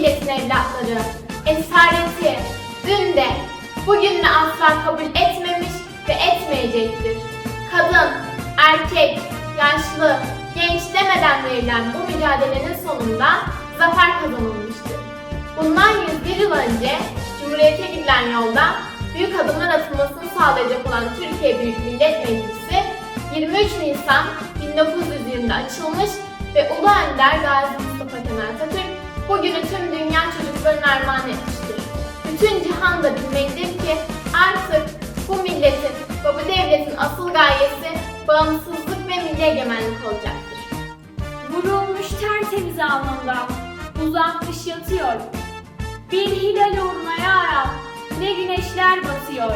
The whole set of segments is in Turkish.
Milletin evlatları esareti dün de bugün de asla kabul etmemiş ve etmeyecektir. Kadın, erkek, yaşlı, genç demeden verilen bu mücadelenin sonunda zafer kazanılmıştır. Bundan 101 yıl önce Cumhuriyete gidilen yolda büyük adımlar atılmasını sağlayacak olan Türkiye Büyük Millet Meclisi 23 Nisan 1920'de açılmış ve Ulu Önder Gazi Mustafa Kemal Atatürk bugünü tüm dünya çocuklarına armağan etmiştir. Bütün cihan da bilmelidir ki artık bu milletin ve devletin asıl gayesi bağımsızlık ve milli egemenlik olacaktır. Vurulmuş tertemiz alnından uzanmış yatıyor. Bir hilal uğruna yarab ne güneşler batıyor.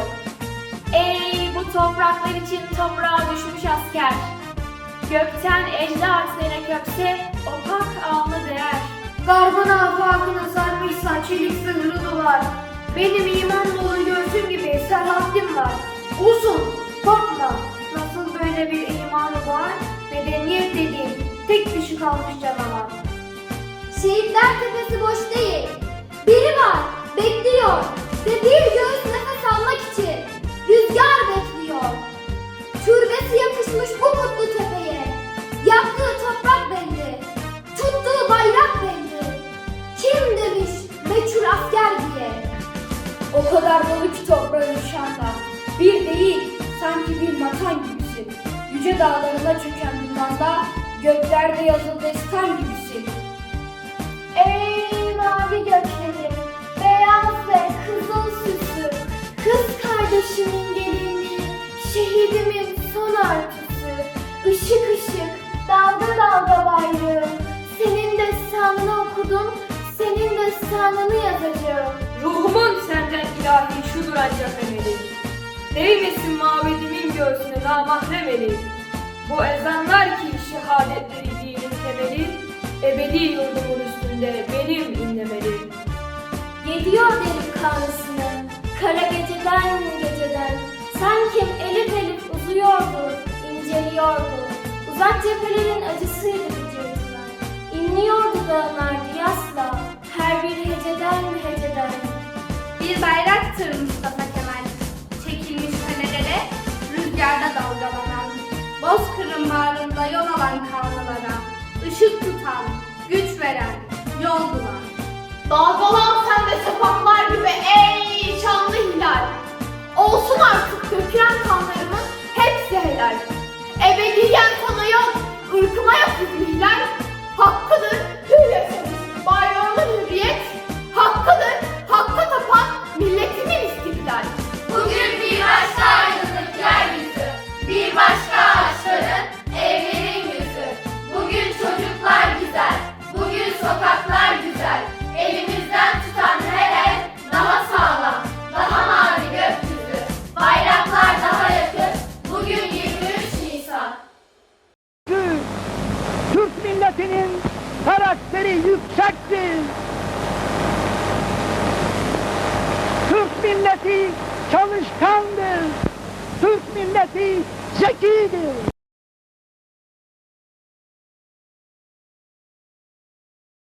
Ey bu topraklar için toprağa düşmüş asker. Gökten ecda artlarına kökse opak alnı değer. Garbın afakına sarmışsa çelik sınırı dolar. Benim iman dolu göğsüm gibi serhattim var. Uzun, korkma. Nasıl böyle bir imanı var? Medeniyet dediğim tek dişi kalmış canavar. Şehitler tepesi boş değil. Biri var, bekliyor ve bir göğüs nefes almak için rüzgar bekliyor. O kadar dolu ki toprağın anda. Bir değil, sanki bir matan gibisin. Yüce dağlarına çöken limanda, göklerde yazılı destan gibisin. Ey göğsüne namahrem eli. Bu ezanlar ki şehadetleri dinin temeli, ebedi yurdumun üstünde benim inlemeli. Yediyor derin kanısını, kara geceden geceden. Sanki elif elif uzuyordu, inceliyordu. Uzak cephelerin acısıydı vücuduna. İnliyordu dağınardı yasla, her bir heceden heceden. Bir Bozkır'ın bağrında yol alan kanlılara. ışık tutan, güç veren, yol bulan. Dalgalan sen de sapaklar gibi ey şanlı hilal. Olsun artık dökülen kanlarımın hepsi helal. Ebediyen sana yok, ırkıma yapıp ihlal. Hakkıdır milleti çalışkandır. Türk milleti zekidir.